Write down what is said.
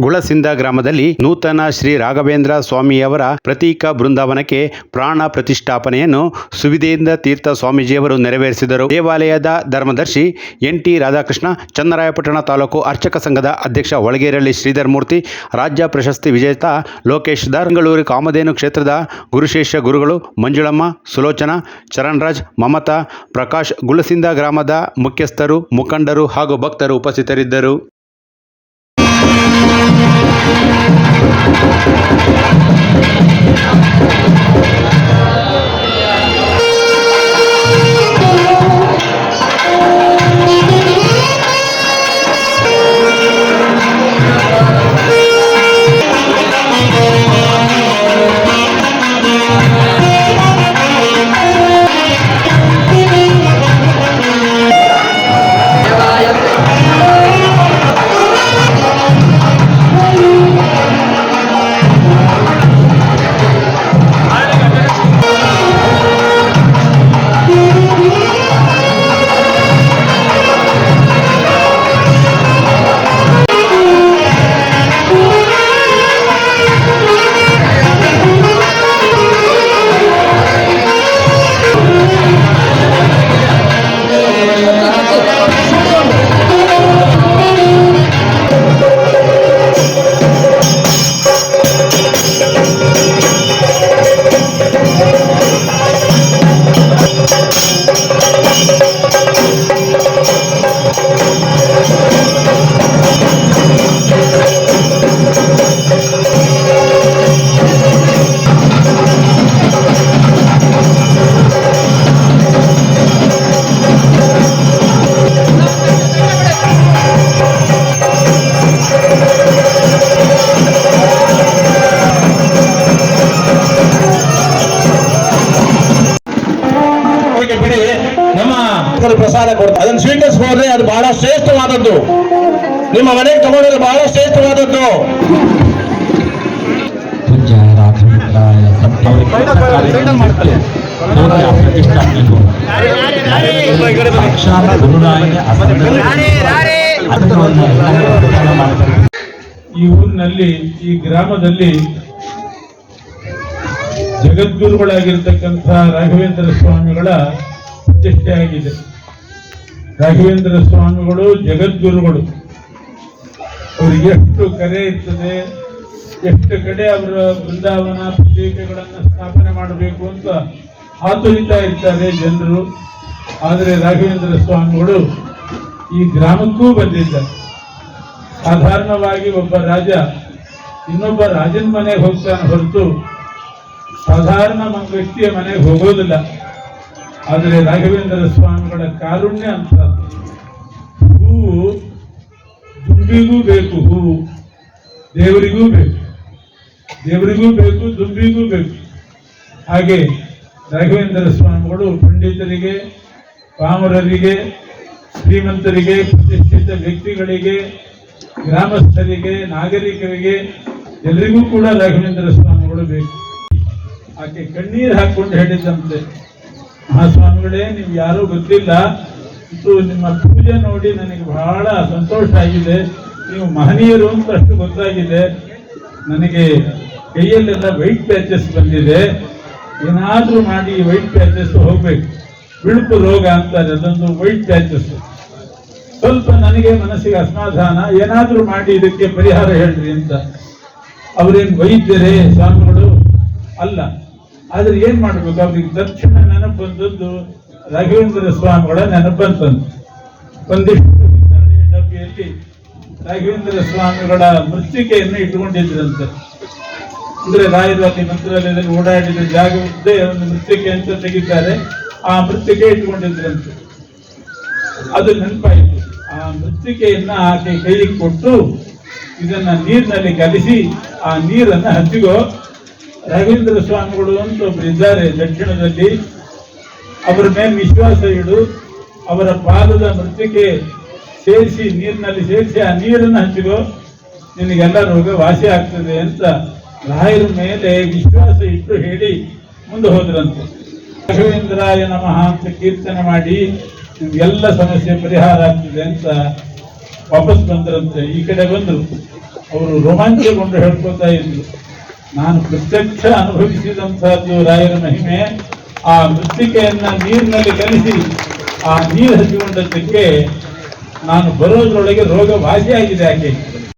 ಗುಳಸಿಂದ ಗ್ರಾಮದಲ್ಲಿ ನೂತನ ಶ್ರೀ ರಾಘವೇಂದ್ರ ಸ್ವಾಮಿಯವರ ಪ್ರತೀಕ ಬೃಂದಾವನಕ್ಕೆ ಪ್ರಾಣ ಪ್ರತಿಷ್ಠಾಪನೆಯನ್ನು ಸುವಿಧೇಂದ್ರ ತೀರ್ಥ ಸ್ವಾಮೀಜಿಯವರು ನೆರವೇರಿಸಿದರು. ದೇವಾಲಯದ ಧರ್ಮದರ್ಶಿ ಎನ್ ಟಿ ರಾಧಾಕೃಷ್ಣ, ಚನ್ನರಾಯಪಟ್ಟಣ ತಾಲೂಕು ಅರ್ಚಕ ಸಂಘದ ಅಧ್ಯಕ್ಷ ಒಳಗೇರಳ್ಳಿ ಶ್ರೀಧರ್ ಮೂರ್ತಿ, ರಾಜ್ಯ ಪ್ರಶಸ್ತಿ ವಿಜೇತ ಲೋಕೇಶ್ ದಾರ್ ಕಾಮಧೇನು ಕ್ಷೇತ್ರದ ಗುರುಶೇಷ ಗುರುಗಳು ಮಂಜುಳಮ್ಮ, ಸುಲೋಚನಾ, ಚರಣ್ರಾಜ್, ಮಮತಾ, ಪ್ರಕಾಶ್ ಗುಳಸಿಂದ ಗ್ರಾಮದ ಮುಖ್ಯಸ್ಥರು, ಮುಖಂಡರು ಹಾಗೂ ಭಕ್ತರು ಉಪಸ್ಥಿತರಿದ್ದರು. ಬಿಡಿ ನಮ್ಮ ಪ್ರಸಾದ ಕೊಡ್ತಾರೆ. ಅದನ್ನು ಸ್ವೀಕರಿಸಬಹುದ್ರೆ ಅದು ಬಹಳ ಶ್ರೇಷ್ಠವಾದದ್ದು. ನಿಮ್ಮ ಮನೆಗೆ ತಗೊಂಡ್ರೆ ಬಹಳ ಶ್ರೇಷ್ಠವಾದದ್ದು. ಈ ಊರಿನಲ್ಲಿ, ಈ ಗ್ರಾಮದಲ್ಲಿ ಜಗದ್ಗುರುಗಳಾಗಿರ್ತಕ್ಕಂಥ ರಾಘವೇಂದ್ರ ಸ್ವಾಮಿಗಳ ಪ್ರತಿಷ್ಠೆ ಆಗಿದೆ ರಾಘವೇಂದ್ರ ಸ್ವಾಮಿಗಳು, ಜಗದ್ಗುರುಗಳು. ಅವ್ರಿಗೆ ಎಷ್ಟು ಕರೆ ಇರ್ತದೆ, ಎಷ್ಟು ಕಡೆ ಅವರ ಬೃಂದಾವನ ಪ್ರತೀಕೆಗಳನ್ನು ಸ್ಥಾಪನೆ ಮಾಡಬೇಕು ಅಂತ ಆತುರಿತಾ ಇರ್ತಾರೆ ಜನರು. ಆದರೆ ರಾಘವೇಂದ್ರ ಸ್ವಾಮಿಗಳು ಈ ಗ್ರಾಮಕ್ಕೂ ಬಂದಿದ್ದಾರೆ. ಸಾಧಾರಣವಾಗಿ ಒಬ್ಬ ರಾಜ ಇನ್ನೊಬ್ಬ ರಾಜನ ಮನೆಗೆ ಹೋಗ್ತಾನೆ ಹೊರತು ಸಾಧಾರಣ ವ್ಯಕ್ತಿಯ ಮನೆಗೆ ಹೋಗೋದಿಲ್ಲ. ಆದರೆ ರಾಘವೇಂದ್ರ ಸ್ವಾಮಿಗಳ ಕಾರುಣ್ಯ ಅಂತ ಹೂವು ದುಂಬಿಗೂ ಬೇಕು, ಹೂವು ದೇವರಿಗೂ ಬೇಕು ದೇವರಿಗೂ ಬೇಕು, ದುಂಬಿಗೂ ಬೇಕು. ಹಾಗೆ ರಾಘವೇಂದ್ರ ಸ್ವಾಮಿಗಳು ಪಂಡಿತರಿಗೆ, ಪಾಮರರಿಗೆ, ಶ್ರೀಮಂತರಿಗೆ, ಪ್ರತಿಷ್ಠಿತ ವ್ಯಕ್ತಿಗಳಿಗೆ, ಗ್ರಾಮಸ್ಥರಿಗೆ, ನಾಗರಿಕರಿಗೆ ಎಲ್ರಿಗೂ ಕೂಡ ರಾಘವೇಂದ್ರ ಸ್ವಾಮಿಗಳು ಬೇಕು. ಆಕೆ ಕಣ್ಣೀರು ಹಾಕೊಂಡು ಹೇಳಿದಂತೆ ಸ್ವಾಮಿಗಳೇ ನೀವು ಯಾರೂ ಗೊತ್ತಿಲ್ಲ. ಇದು ನಿಮ್ಮ ಪೂಜೆ ನೋಡಿ ನನಗೆ ಬಹಳ ಸಂತೋಷ ಆಗಿದೆ. ನೀವು ಮಹನೀಯರು ಅಂತ ಅಷ್ಟು ಗೊತ್ತಾಗಿದೆ. ನನಗೆ ಕೈಯಲ್ಲೆಲ್ಲ ವೈಟ್ ಪ್ಯಾಚಸ್ ಬಂದಿದೆ. ಏನಾದರೂ ಮಾಡಿ ವೈಟ್ ಪ್ಯಾಚಸ್ ಹೋಗ್ಬೇಕು. ಬಿಳುಪು ರೋಗ ಅಂತಾರೆ ಅದೊಂದು ವೈಟ್ ಪ್ಯಾಚಸ್. ಸ್ವಲ್ಪ ನನಗೆ ಮನಸ್ಸಿಗೆ ಅಸಮಾಧಾನ. ಏನಾದರೂ ಮಾಡಿ ಇದಕ್ಕೆ ಪರಿಹಾರ ಹೇಳ್ರಿ ಅಂತ. ಅವರೇನು ವೈದ್ಯರೇ, ಸ್ವಾಮಿಗಳು? ಅಲ್ಲ. ಆದ್ರೆ ಏನ್ ಮಾಡ್ಬೇಕು? ಅವ್ರಿಗೆ ತಕ್ಷಣ ನೆನಪು ಬಂದದ್ದು ರಾಘವೇಂದ್ರ ಸ್ವಾಮಿಗಳ ನೆನಪು ಬಂತಂದು ಒಂದಿಷ್ಟು ಡಬ್ಬಿಯಲ್ಲಿ ರಾಘವೇಂದ್ರ ಸ್ವಾಮಿಗಳ ಮೃತ್ತಿಕೆಯನ್ನು ಇಟ್ಕೊಂಡಿದ್ರಂತೆ ಅಂದ್ರೆ ರಾಯದಾತಿ ಮಂತ್ರಾಲಯದಲ್ಲಿ ಓಡಾಡಿದ ಜಾಗವಿದ್ದೇ ಒಂದು ಮೃತ್ತಿಕೆ ಅಂತ ತೆಗಿತಾರೆ. ಆ ಮೃತ್ತಿಕೆ ಇಟ್ಕೊಂಡಿದ್ರಂತೆ ಅದು ನೆನಪಾಯಿತು. ಆ ಮೃತ್ತಿಕೆಯನ್ನ ಆಕೆ ಕೈಗೆ ಕೊಟ್ಟು ಇದನ್ನ ನೀರಿನಲ್ಲಿ ಕಲಿಸಿ ಆ ನೀರನ್ನ ಹಚ್ಚಿಗೋ ರಾಘವೇಂದ್ರ ಸ್ವಾಮಿಗಳು ಅಂತ ಒಬ್ರು ಇದ್ದಾರೆ ದಕ್ಷಿಣದಲ್ಲಿ. ಅವರ ಮೇಲೆ ವಿಶ್ವಾಸ ಇಡು, ಅವರ ಪಾದದ ಮೃತ್ಯಕ್ಕೆ ಸೇರಿಸಿ ನೀರಿನಲ್ಲಿ ಸೇರಿಸಿ ಆ ನೀರನ್ನು ಹಚ್ಚಿರೋ, ನಿನಗೆಲ್ಲ ರೋಗ ವಾಸಿ ಆಗ್ತದೆ ಅಂತ ರಾಯರ ಮೇಲೆ ವಿಶ್ವಾಸ ಇಟ್ಟು ಹೇಳಿ ಮುಂದೆ ಹೋದ್ರಂತೆ. ರಾಘವೇಂದ್ರಾಯ ನಮಃ ಅಂತ ಕೀರ್ತನೆ ಮಾಡಿ ನಿಮ್ಗೆಲ್ಲ ಸಮಸ್ಯೆ ಪರಿಹಾರ ಆಗ್ತದೆ ಅಂತ ವಾಪಸ್ ಬಂದ್ರಂತೆ. ಈ ಕಡೆ ಬಂದರು ಅವರು ರೋಮಾಂಚಗೊಂಡು ಹೇಳ್ಕೊತಾ ಇದ್ರು. ನಾನು ಪ್ರತ್ಯಕ್ಷ ಅನುಭವಿಸಿದಂತಹದ್ದು ರಾಯರ ಮಹಿಮೆ, ಆ ಮೃತ್ತಿಕೆಯನ್ನ ನೀರಿನಲ್ಲಿ ಕಲಿಸಿ, ಆ ನೀರು ಹಚ್ಚಿಕೊಂಡದ್ದಕ್ಕೆ ನಾನು ಬರೋದ್ರೊಳಗೆ ರೋಗ ವಾಸಿಯಾಗಿದೆ ಆಕೆ.